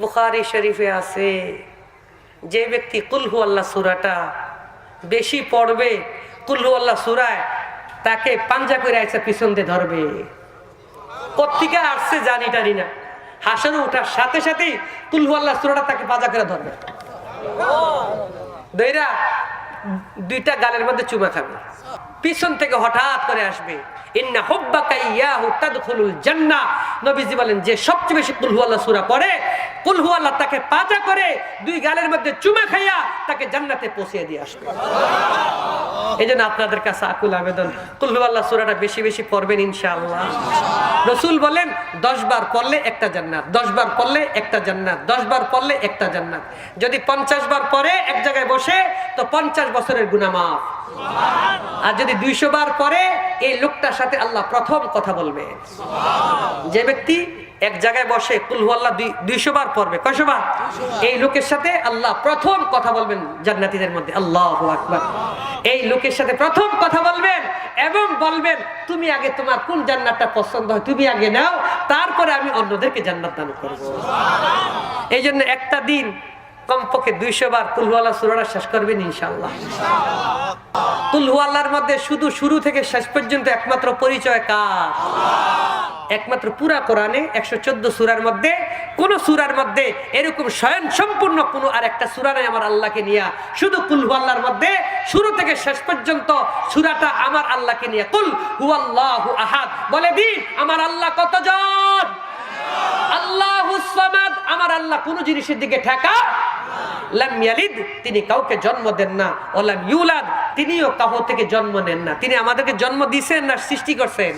বুখারি শরীফে আছে, যে ব্যক্তি কুলহু আল্লাহ সুরাটা বেশি পড়বে কুলহু আল্লাহ সুরায় তাকে পাঞ্জা করে একটা পিছন দিয়ে ধরবে। কোথেকে আসছে জানি টানি না। হাসানো ওঠার সাথে সাথেই কুলহু আল্লাহ সুরাটা তাকে পাজা করে ধরবে। দইরা দুইটা গালের মধ্যে চুমা খাবে। পিছন থেকে হঠাৎ করে আসবে। ইন্না বলেন, যে সবচেয়ে বেশি সূরা পড়ে তাকে পাজা করে দুই গালের মধ্যে চুমা খাইয়া তাকে জান্নাতে পৌঁছে দিয়ে আসবে। এই জন্য আপনাদের কাছে আকুল আবেদন সুরাটা বেশি বেশি পড়বেন রসুল বলেন, দশ বার পড়লে একটা জান্নাত, দশ বার পড়লে একটা জান্নাত, দশ বার পড়লে একটা জান্নাত। যদি পঞ্চাশ বার পরে এক জায়গায় বসে, তো পঞ্চাশ বছরের গুনামাফ আর যদি দুইশো বার পরে এই লোকটার সাথে আল্লাহ প্রথম কথা বলবে। যে ব্যক্তি এক জায়গায় বসে কুলহু আল্লাহ দুইশো বার পড়বে। কয়শো বার? এই লোকের সাথে আল্লাহ প্রথম কথা বলবেন জান্নাতীদের মধ্যে। আল্লাহ আকবার। এই লোকের সাথে প্রথম কথা বলবেন এবং বলবেন তুমি আগে তোমার কোন জান্নাতটা পছন্দ হয় তুমি আগে নাও তারপরে আমি অন্যদেরকে জান্নাত দান করব। এই জন্য একটা দিন কমপক্ষে দুইশো বার কুলহুয়াল্লাহ সুরাটা শেষ করবেন ইনশাল্লাহ কুলহুয়াল্লাহর মধ্যে শুধু শুরু থেকে শেষ পর্যন্ত একমাত্র পরিচয় কার? একমাত্র পুরা কোরআনে একশো চোদ্দ সুরার মধ্যে, কোন সুরার মধ্যে এরকম স্বয়ং সম্পূর্ণ কোনো আর একটা সুরা নেই আমার আল্লাহকে নিয়ে। শুধু কুল আল্লাহর মধ্যে শুরু থেকে শেষ পর্যন্ত সুরাটা আমার আল্লাহকে নিয়ে। কুল হু আল্লাহ আহাদ। বলে দিন, আমার আল্লাহ কতজন? আল্লাহ আমার আল্লাহ কোন জিনিসের দিকে ঠেকা তিনি কাউকে জন্ম দেন না। ওলাম ইউলাদ, তিনিও কাহো থেকে জন্ম নেন না। তিনি আমাদেরকে জন্ম দিছেন না সৃষ্টি করছেন?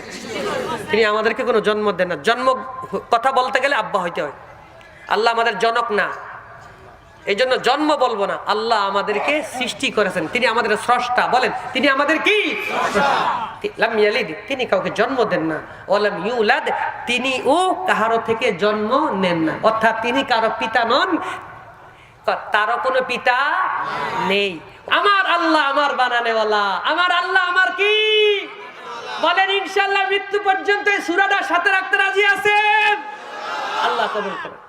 তিনি আমাদেরকে কোনো জন্ম দেন না। জন্ম কথা বলতে গেলে আব্বা হইতে হয়। আল্লাহ আমাদের জনক না। এই জন্য জন্ম বলব না। আল্লাহ আমাদেরকে সৃষ্টি করেছেন। তিনি আমাদের স্রষ্টা। বলেন, তিনি আমাদের কি? তিনি কাউকে জন্ম দেন না। ওলাম ইউলাদ তিনি ও কাহারো থেকে জন্ম নেন না। অর্থাৎ তিনি কারও পিতা নন তারও কোনো পিতা নেই। আমার আল্লাহ আমার বানানেওয়ালা। আমার আল্লাহ আমার কি? বলেন ইনশাল্লাহ মৃত্যু পর্যন্ত সুরাটা সাথে রাখতে রাজি আছেন? আল্লাহ কবুল করেন।